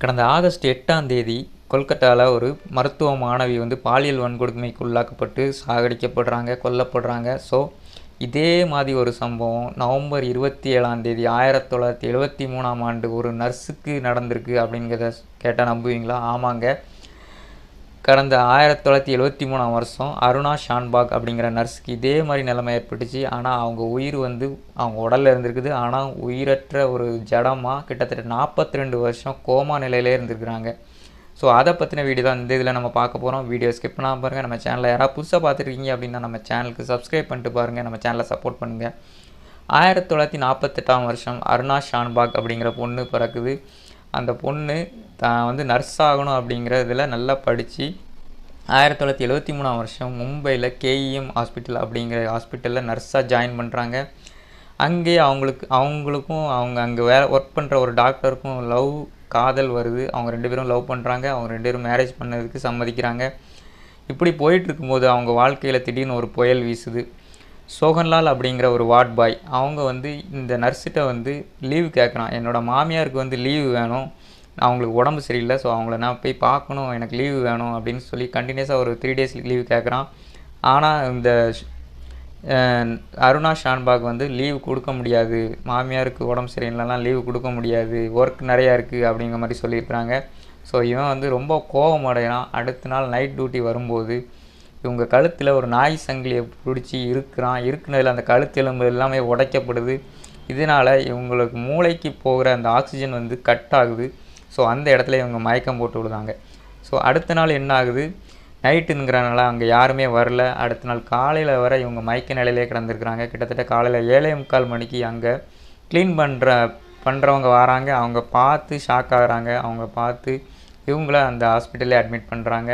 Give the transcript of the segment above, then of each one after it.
கடந்த ஆகஸ்ட் எட்டாம் தேதி கொல்கத்தாவில் ஒரு மருத்துவ மாணவி வந்து பாலியல் வன்கொடுமைக்கு உள்ளாக்கப்பட்டு சாகடிக்கப்படுறாங்க கொல்லப்படுறாங்க. ஸோ இதே மாதிரி ஒரு சம்பவம் நவம்பர் இருபத்தி ஏழாம் தேதி ஆயிரத்தி தொள்ளாயிரத்தி எழுபத்தி மூணாம் ஆண்டு ஒரு நர்ஸுக்கு நடந்திருக்கு அப்படிங்கிறத கேட்டால் நம்புவீங்களா? ஆமாங்க. கடந்த ஆயிரத்தி தொள்ளாயிரத்தி எழுபத்தி மூணாம் வருஷம் அருணா ஷான்பாக் அப்படிங்கிற நர்ஸுக்கு இதே மாதிரி நிலைமை ஏற்பட்டுச்சு. ஆனால் அவங்க உயிர் வந்து அவங்க உடலில் இருந்திருக்குது. ஆனால் உயிரற்ற ஒரு ஜடமாக கிட்டத்தட்ட நாற்பத்தி ரெண்டு வருஷம் கோமா நிலையிலே இருந்திருக்கிறாங்க. ஸோ அதை பற்றின வீடியோ தான் இந்த இதில் நம்ம பார்க்க போகிறோம் வீடியோ ஸ்கிப் பண்ணாமல் பாருங்கள் நம்ம சேனலில் யாராவது புதுசாக பார்த்துருக்கீங்க அப்படின்னா நம்ம சேனலுக்கு சப்ஸ்கிரைப் பண்ணிட்டு பாருங்கள் நம்ம சேனலை சப்போர்ட் பண்ணுங்கள் ஆயிரத்தி தொள்ளாயிரத்தி நாற்பத்தெட்டாம் வருஷம் அருணா ஷான்பாக் அப்படிங்கிற பொண்ணு பிறக்குது. அந்த பொண்ணு தான் வந்து நர்ஸ் ஆகணும் அப்படிங்கிறதுல நல்லா படித்து ஆயிரத்தி தொள்ளாயிரத்தி எழுபத்தி மூணாம் வருஷம் மும்பையில் கேஇஎம் ஹாஸ்பிட்டல் அப்படிங்கிற ஹாஸ்பிட்டலில் நர்ஸாக ஜாயின் பண்ணுறாங்க அங்கேயே அவங்களுக்கு அவங்களுக்கும் அவங்க அங்கே வேலை ஒர்க் பண்ணுற ஒரு டாக்டருக்கும் லவ் காதல் வருது. அவங்க ரெண்டு பேரும் லவ் பண்ணுறாங்க அவங்க ரெண்டு பேரும் மேரேஜ் பண்ணதுக்கு சம்மதிக்கிறாங்க. இப்படி போயிட்டு இருக்கும்போது அவங்க வாழ்க்கையில் திடீர்னு ஒரு புயல் வீசுது. சோகன்லால் அப்படிங்கிற ஒரு வார்ட் பாய் அவங்க வந்து இந்த நர்ஸிட்ட வந்து லீவு கேட்குறான். என்னோடய மாமியாருக்கு வந்து லீவு வேணும். அவங்களுக்கு உடம்பு சரியில்லை ஸோ அவங்கள நான் போய் பார்க்கணும். எனக்கு லீவு வேணும் அப்படின்னு சொல்லி கண்டினியூஸாக ஒரு த்ரீ டேஸ் லீவு கேட்குறான். ஆனால் இந்த அருணா ஷான்பாக் வந்து லீவு கொடுக்க முடியாது. மாமியாருக்கு உடம்பு சரியில்லைலாம் லீவு கொடுக்க முடியாது. ஒர்க் நிறையா இருக்குது அப்படிங்கிற மாதிரி சொல்லியிருக்கிறாங்க. ஸோ இவன் வந்து ரொம்ப கோபம் அடைகிறான். அடுத்த நாள் நைட் டியூட்டி வரும்போது இவங்க கழுத்தில் ஒரு நாய் சங்கிலியை பிடிச்சி இருக்கிறான். இருக்குனதில் அந்த கழுத்து எலும்பு எல்லாமே உடைக்கப்படுது. இதனால் இவங்களுக்கு மூளைக்கு போகிற அந்த ஆக்சிஜன் வந்து கட் ஆகுது. ஸோ அந்த இடத்துல இவங்க மயக்கம் போட்டு விழுதாங்க ஸோ அடுத்த நாள் என்ன ஆகுது? நைட்டுங்கிறனால அங்கே யாருமே வரல. அடுத்த நாள் காலையில் வர இவங்க மயக்க நிலையிலே கிடந்திருக்கிறாங்க. கிட்டத்தட்ட காலையில் ஏழே முக்கால் மணிக்கு அங்கே க்ளீன் பண்ணுற பண்ணுறவங்க வராங்க. அவங்க பார்த்து ஷாக் ஆகுறாங்க. அவங்க பார்த்து இவங்கள அந்த ஹாஸ்பிட்டலே அட்மிட் பண்ணுறாங்க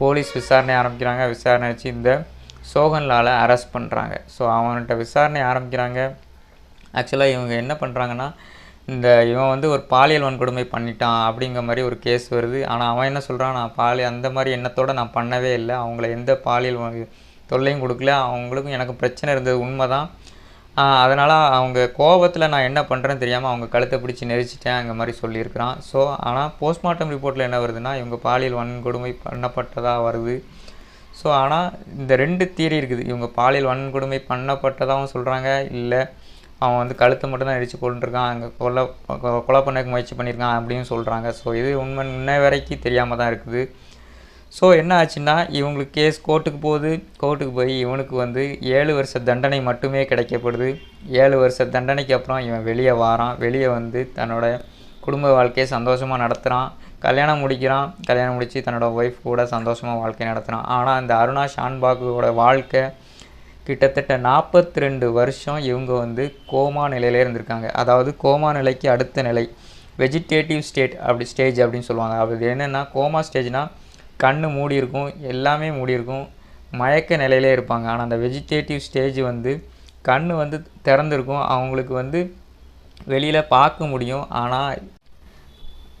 போலீஸ் விசாரணை ஆரம்பிக்கிறாங்க. விசாரணை வச்சு இந்த சோகன்லால் அரெஸ்ட் பண்ணுறாங்க ஸோ அவன்கிட்ட விசாரணை ஆரம்பிக்கிறாங்க. ஆக்சுவலாக இவங்க என்ன பண்ணுறாங்கன்னா இந்த இவன் வந்து ஒரு பாலியல் வன்கொடுமை பண்ணிட்டான் அப்படிங்கிற மாதிரி ஒரு கேஸ் வருது. ஆனால் அவன் என்ன சொல்கிறான் நான் பாலி அந்த மாதிரி எண்ணத்தோடு நான் பண்ணவே இல்லை. அவங்கள எந்த பாலியல் தொல்லையும் கொடுக்கல. அவங்களுக்கும் எனக்கு பிரச்சனை இருந்தது. உண்மை தான் அதனால் அவங்க கோபத்தில் நான் என்ன பண்ணுறேன்னு தெரியாமல் அவங்க கழுத்தை பிடிச்சி நெரிச்சிட்டேன் அந்த மாதிரி சொல்லியிருக்கிறான். ஸோ ஆனால் போஸ்ட்மார்ட்டம் ரிப்போர்ட்டில் என்ன வருதுன்னா இவங்க பாலியல் வன்கொடுமை பண்ணப்பட்டதாக வருது. ஸோ ஆனால் இந்த ரெண்டு தியரி இருக்குது. இவங்க பாலியல் வன்கொடுமை பண்ணப்பட்டதாகவும் சொல்கிறாங்க இல்லை அவன் வந்து கழுத்தை மட்டும் தான் கொண்டுருக்கான் அங்கே கொலை கொலை பண்ணக்கு முயற்சி பண்ணியிருக்கான் அப்படின்னு சொல்கிறாங்க ஸோ இது உண்மை இன்ன வரைக்கும் தெரியாமல் தான் இருக்குது. ஸோ என்ன ஆச்சுன்னா இவங்களுக்கு கேஸ் கோர்ட்டுக்கு போகுது. கோர்ட்டுக்கு போய் இவனுக்கு வந்து ஏழு வருஷ தண்டனை மட்டுமே கிடைக்கப்படுது. ஏழு வருஷ தண்டனைக்கு அப்புறம் இவன் வெளியே வாரான். வெளியே வந்து தன்னோட குடும்ப வாழ்க்கையை சந்தோஷமாக நடத்துகிறான் கல்யாணம் முடிக்கிறான். கல்யாணம் முடித்து தன்னோட ஒய்ஃப் கூட சந்தோஷமாக வாழ்க்கை நடத்துகிறான் ஆனால் இந்த அருணா ஷான்பாகோட வாழ்க்கை கிட்டத்தட்ட நாற்பத்தி ரெண்டு வருஷம் இவங்க வந்து கோமா நிலையிலே இருந்திருக்காங்க. அதாவது கோமா நிலைக்கு அடுத்த நிலை. வெஜிடேட்டிவ் ஸ்டேட் அப்படி ஸ்டேஜ் அப்படின்னு சொல்லுவாங்க. அது என்னென்னா கோமா ஸ்டேஜ்னால் கண் மூடி இருக்கும் எல்லாமே மூடி இருக்கும் மயக்க நிலையிலே இருப்பாங்க. ஆனால் அந்த வெஜிடேட்டிவ் ஸ்டேஜ் வந்து கண் வந்து திறந்துருக்கும். அவங்களுக்கு வந்து வெளியில் பார்க்க முடியும். ஆனால்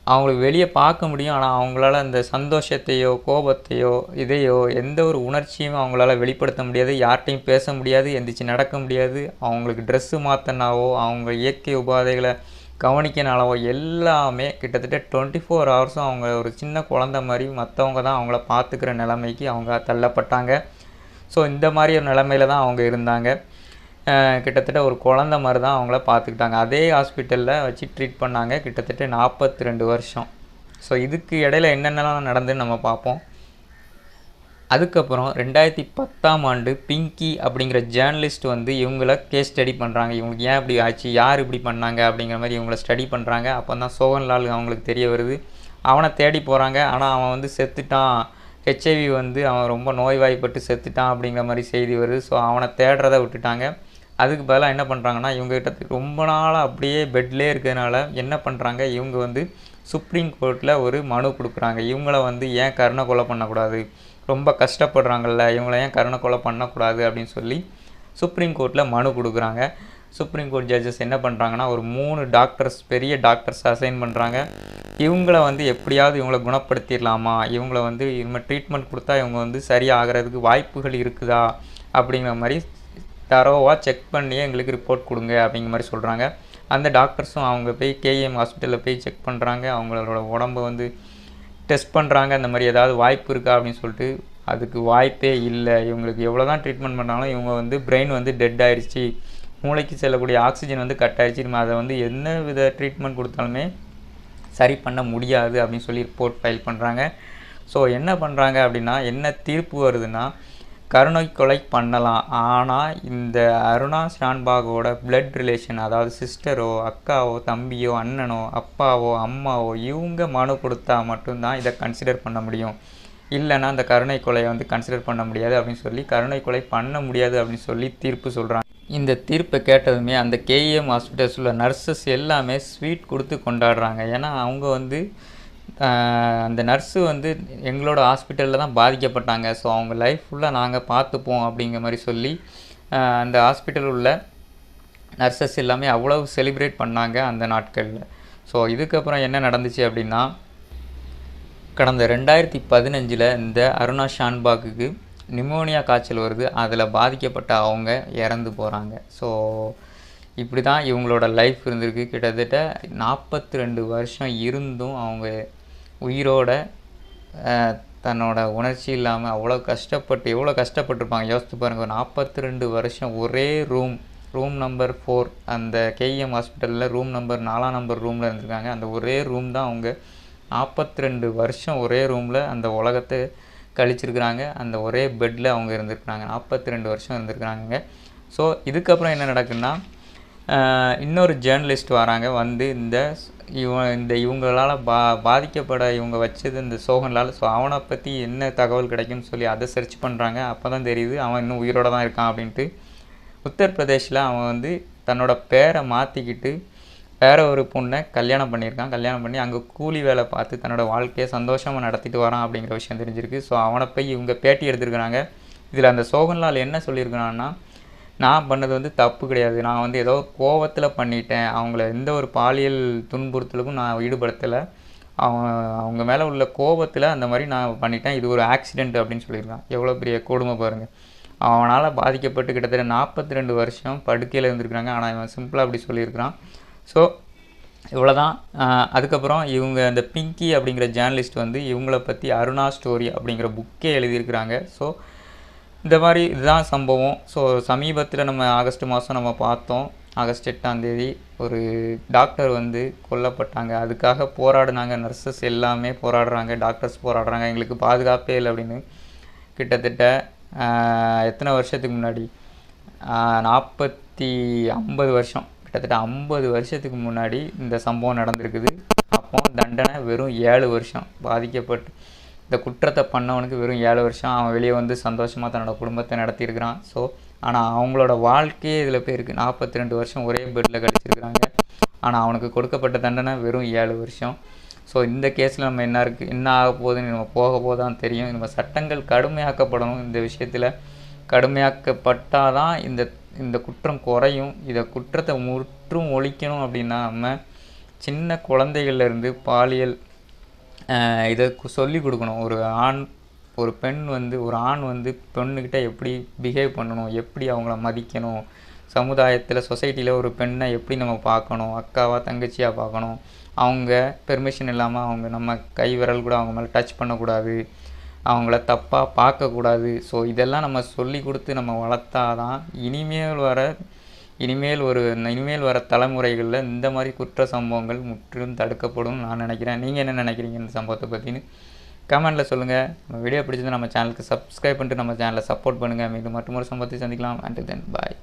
அவங்களுக்கு வெளியே பார்க்க முடியும். ஆனால் அவங்களால அந்த சந்தோஷத்தையோ கோபத்தையோ இதையோ எந்த ஒரு உணர்ச்சியும் அவங்களால வெளிப்படுத்த முடியாது. யார்கிட்டையும் பேச முடியாது. எந்திரிச்சு நடக்க முடியாது. அவங்களுக்கு ட்ரெஸ்ஸு மாற்றினாவோ அவங்க இயற்கை உபாதைகளை கவனிக்கனாலவோ எல்லாமே கிட்டத்தட்ட டுவெண்ட்டி ஃபோர் ஹவர்ஸும் அவங்க ஒரு சின்ன குழந்த மாதிரி மற்றவங்க தான் அவங்கள பார்த்துக்கிற நிலைமைக்கு அவங்க தள்ளப்பட்டாங்க. ஸோ இந்த மாதிரி ஒரு நிலமையில தான் அவங்க இருந்தாங்க. கிட்டத்தட்ட ஒரு குழந்த மாதிரி தான் அவங்கள பார்த்துக்கிட்டாங்க. அதே ஹாஸ்பிட்டலில் வச்சு ட்ரீட் பண்ணாங்க கிட்டத்தட்ட நாற்பத்தி ரெண்டு வருஷம். ஸோ இதுக்கு இடையில என்னென்னலாம் நடந்துன்னு நம்ம பார்ப்போம். அதுக்கப்புறம் ரெண்டாயிரத்தி பத்தாம் ஆண்டு பிங்கி அப்படிங்கிற ஜேர்னலிஸ்ட் வந்து இவங்கள கேஸ் ஸ்டடி பண்ணுறாங்க இவங்களுக்கு ஏன் இப்படி ஆச்சு? யார் இப்படி பண்ணாங்க? அப்படிங்கிற மாதிரி இவங்கள ஸ்டடி பண்ணுறாங்க அப்போ தான் சோகன்லால் அவங்களுக்கு தெரிய வருது. அவனை தேடி போகிறாங்க ஆனால் அவன் வந்து செத்துட்டான். ஹெச்ஐவி வந்து அவன் ரொம்ப நோய்வாய்ப்பட்டு செத்துட்டான் அப்படிங்கிற மாதிரி செய்தி வருது. ஸோ அவனை தேடுறத விட்டுட்டாங்க. அதுக்கு பதிலாக என்ன பண்ணுறாங்கன்னா இவங்ககிட்ட ரொம்ப நாளாக அப்படியே பெட்லேயே இருக்கிறதுனால என்ன பண்ணுறாங்க இவங்க வந்து சுப்ரீம் கோர்ட்டில் ஒரு மனு கொடுக்குறாங்க. இவங்கள வந்து ஏன் கருணை கொலை பண்ணக்கூடாது? ரொம்ப கஷ்டப்படுறாங்கல்ல இவங்கள ஏன் கருணை கொலை பண்ணக்கூடாது அப்படின்னு சொல்லி சுப்ரீம் கோர்ட்டில் மனு கொடுக்குறாங்க. சுப்ரீம் கோர்ட் ஜட்ஜஸ் என்ன பண்ணுறாங்கன்னா ஒரு மூணு டாக்டர்ஸ் பெரிய டாக்டர்ஸ் அசைன் பண்ணுறாங்க இவங்கள வந்து எப்படியாவது இவங்கள குணப்படுத்திடலாமா? இவங்கள வந்து இனிமேல் ட்ரீட்மெண்ட் கொடுத்தா இவங்க வந்து சரியாகிறதுக்கு வாய்ப்புகள் இருக்குதா? அப்படிங்கிற மாதிரி தரோவாக செக் பண்ணி எங்களுக்கு ரிப்போர்ட் கொடுங்க அப்படிங்கிற மாதிரி சொல்கிறாங்க அந்த டாக்டர்ஸும் அவங்க போய் கேஎம் ஹாஸ்பிட்டலில் போய் செக் பண்ணுறாங்க அவங்களோட உடம்ப வந்து டெஸ்ட் பண்ணுறாங்க அந்த மாதிரி ஏதாவது வாய்ப்பு இருக்கா அப்படின்னு சொல்லிட்டு அதுக்கு வாய்ப்பே இல்லை. இவங்களுக்கு எவ்வளோ தான் ட்ரீட்மெண்ட் பண்ணாலும் இவங்க வந்து பிரெயின் வந்து டெட் ஆயிடுச்சு. மூளைக்கு செல்லக்கூடிய ஆக்சிஜன் வந்து கட் ஆயிடுச்சு. நம்ம அதை வந்து என்ன வித ட்ரீட்மெண்ட் கொடுத்தாலுமே சரி பண்ண முடியாது அப்படின்னு சொல்லி ரிப்போர்ட் ஃபைல் பண்ணுறாங்க ஸோ என்ன பண்ணுறாங்க அப்படின்னா என்ன தீர்ப்பு வருதுன்னா கருணை கொலை பண்ணலாம். ஆனால் இந்த அருணா ஷான்பாகோட பிளட் ரிலேஷன் அதாவது சிஸ்டரோ அக்காவோ தம்பியோ அண்ணனோ அப்பாவோ அம்மாவோ இவங்க மனு கொடுத்தா மட்டும்தான் இதை கன்சிடர் பண்ண முடியும். இல்லைன்னா அந்த கருணை கொலையை வந்து கன்சிடர் பண்ண முடியாது அப்படின்னு சொல்லி கருணை கொலை பண்ண முடியாது அப்படின்னு சொல்லி தீர்ப்பு சொல்கிறாங்க இந்த தீர்ப்பை கேட்டதுமே அந்த கேஇஎம் ஹாஸ்பிட்டல்ஸ் உள்ள நர்சஸ் எல்லாமே ஸ்வீட் கொடுத்து கொண்டாடுறாங்க. ஏன்னா அவங்க வந்து அந்த நர்ஸு வந்து எங்களோட ஹாஸ்பிட்டலில் தான் பாதிக்கப்பட்டாங்க. ஸோ அவங்க லைஃப் ஃபுல்லாக நாங்கள் பார்த்துப்போம் அப்படிங்கிற மாதிரி சொல்லி அந்த ஹாஸ்பிட்டல் உள்ள நர்சஸ் எல்லாமே அவ்வளோ செலிப்ரேட் பண்ணாங்க அந்த நாட்களில். ஸோ இதுக்கப்புறம் என்ன நடந்துச்சு அப்படின்னா கடந்த ரெண்டாயிரத்தி பதினஞ்சில் இந்த அருணா ஷான்பாக்குக்கு நிமோனியா காய்ச்சல் வருது. அதில் பாதிக்கப்பட்ட அவங்க இறந்து போகிறாங்க ஸோ இப்படி தான் இவங்களோட லைஃப் இருந்திருக்கு. கிட்டத்தட்ட நாற்பத்தி ரெண்டு வருஷம் இருந்தும் அவங்க உயிரோட தன்னோட உணர்ச்சி இல்லாமல் அவ்வளோ கஷ்டப்பட்டு எவ்வளோ கஷ்டப்பட்டிருப்பாங்க. யோசித்து பாருங்கள் நாற்பத்தி ரெண்டு வருஷம் ஒரே ரூம் ரூம் நம்பர் ஃபோர் அந்த கேஇஎம் ஹாஸ்பிட்டலில் ரூம் நம்பர் நாலாம் நம்பர் ரூமில் இருந்திருக்காங்க. அந்த ஒரே ரூம் தான் அவங்க நாற்பத்தி ரெண்டு வருஷம் ஒரே ரூமில் அந்த உலகத்தை கழிச்சிருக்கிறாங்க. அந்த ஒரே பெட்டில் அவங்க இருந்திருக்கிறாங்க. நாற்பத்தி ரெண்டு வருஷம் இருந்திருக்கிறாங்க ஸோ இதுக்கப்புறம் என்ன நடக்குன்னா இன்னொரு ஜேர்னலிஸ்ட் வராங்க வந்து இந்த இவன் இந்த இவங்களால் பா பாதிக்கப்பட இவங்க வச்சது இந்த சோகன்லால் ஸோ அவனை பற்றி என்ன தகவல் கிடைக்கும்னு சொல்லி அதை சர்ச் பண்ணுறாங்க அப்போ தான் தெரியுது அவன் இன்னும் உயிரோடு தான் இருக்கான் அப்படின்ட்டு. உத்தரப்பிரதேஷில் அவன் வந்து தன்னோட பேரை மாற்றிக்கிட்டு வேற ஒரு பொண்ணை கல்யாணம் பண்ணியிருக்கான். கல்யாணம் பண்ணி அங்கே கூலி வேலை பார்த்து தன்னோட வாழ்க்கையை சந்தோஷமாக நடத்திட்டு வரான் அப்படிங்கிற விஷயம் தெரிஞ்சிருக்கு. ஸோ அவனை போய் இவங்க பேட்டி எடுத்திருக்கிறாங்க. இதில் அந்த சோகன்லால் என்ன சொல்லியிருக்கிறான்னா நான் பண்ணது வந்து தப்பு கிடையாது. நான் வந்து ஏதோ கோவத்தில் பண்ணிட்டேன். அவங்கள எந்த ஒரு பாலியல் துன்புறுத்தலுக்கும் நான் ஈடுபடுத்தலை. அவங்க அவங்க மேலே உள்ள கோபத்தில் அந்த மாதிரி நான் பண்ணிட்டேன். இது ஒரு ஆக்சிடெண்ட் அப்படின்னு சொல்லியிருக்கான். எவ்வளோ பெரிய கொடுமை பாருங்கள் அவனால் பாதிக்கப்பட்டு கிட்டத்தட்ட நாற்பத்தி ரெண்டு வருஷம் படுக்கையில் இருந்திருக்கிறாங்க. ஆனால் இவன் சிம்பிளாக அப்படி சொல்லியிருக்கிறான். ஸோ இவ்வளோ தான் அதுக்கப்புறம் இவங்க அந்த பிங்கி அப்படிங்கிற ஜேர்னலிஸ்ட் வந்து இவங்கள பற்றி அருணா ஸ்டோரி அப்படிங்கிற புக்கே எழுதியிருக்கிறாங்க. ஸோ இந்த மாதிரி இதுதான் சம்பவம். ஸோ சமீபத்தில் நம்ம ஆகஸ்ட் மாதம் நம்ம பார்த்தோம். ஆகஸ்ட் எட்டாம் தேதி ஒரு டாக்டர் வந்து கொல்லப்பட்டாங்க. அதுக்காக போராடினாங்க. நர்சஸ் எல்லாமே போராடுறாங்க. டாக்டர்ஸ் போராடுறாங்க. எங்களுக்கு பாதுகாப்பே இல்லை அப்படின்னு கிட்டத்தட்ட எத்தனை வருஷத்துக்கு முன்னாடி? நாற்பத்தி ஐம்பது வருஷம். கிட்டத்தட்ட ஐம்பது வருஷத்துக்கு முன்னாடி இந்த சம்பவம் நடந்திருக்குது. அப்போ தண்டனை வெறும் ஏழு வருஷம். பாதிக்கப்பட்டு இந்த குற்றத்தை பண்ணவனுக்கு வெறும் ஏழு வருஷம் அவன் வெளியே வந்து சந்தோஷமாக தன்னோட குடும்பத்தை நடத்தியிருக்கிறான். ஸோ ஆனால் அவங்களோட வாழ்க்கையே இதில் போயிருக்கு. நாற்பத்தி ரெண்டு வருஷம் ஒரே பெட்டில் கழிச்சிருக்கிறாங்க. ஆனால் அவனுக்கு கொடுக்கப்பட்ட தண்டனை வெறும் ஏழு வருஷம். ஸோ இந்த கேஸில் நம்ம என்ன இருக்குது என்ன ஆக போகுதுன்னு நம்ம போக போது தான் தெரியும். நம்ம சட்டங்கள் கடுமையாக்கப்படணும். இந்த விஷயத்தில் கடுமையாக்கப்பட்டால் தான் இந்த இந்த குற்றம் குறையும். இதை குற்றத்தை முற்றும் ஒழிக்கணும் அப்படின்னா நம்ம சின்ன குழந்தைகள்லேருந்து பாலியல் இதை சொல்லி கொடுக்கணும். ஒரு ஆண் ஒரு பெண் வந்து ஒரு ஆண் வந்து பெண்ணுக்கிட்ட எப்படி பிஹேவ் பண்ணணும் எப்படி அவங்கள மதிக்கணும் சமுதாயத்தில் சொசைட்டியில் ஒரு பெண்ணை எப்படி நம்ம பார்க்கணும் அக்காவாக தங்கச்சியாக பார்க்கணும் அவங்க பெர்மிஷன் இல்லாமல் அவங்க நம்ம கை விரல் கூட அவங்க மேலே டச் பண்ணக்கூடாது அவங்கள தப்பாக பார்க்கக்கூடாது. ஸோ இதெல்லாம் நம்ம சொல்லி கொடுத்து நம்ம வளர்த்தாதான் இனிமேல் வர இனிமேல் ஒரு இனிமேல் வர தலைமுறைகளில் இந்த மாதிரி குற்ற சம்பவங்கள் முற்றிலும் தடுக்கப்படும் நான் நினைக்கிறேன். நீங்கள் என்ன நினைக்கிறீங்க இந்த சம்பவத்தை பற்றின்னு கமெண்ட்டில் சொல்லுங்கள் நம்ம வீடியோ பிடிச்சது நம்ம சேனலுக்கு சப்ஸ்கிரைப் பண்ணிட்டு நம்ம சேனலை சப்போர்ட் பண்ணுங்கள் மீண்டும் மற்றும் ஒரு சம்பவத்தை சந்திக்கலாம். And then bye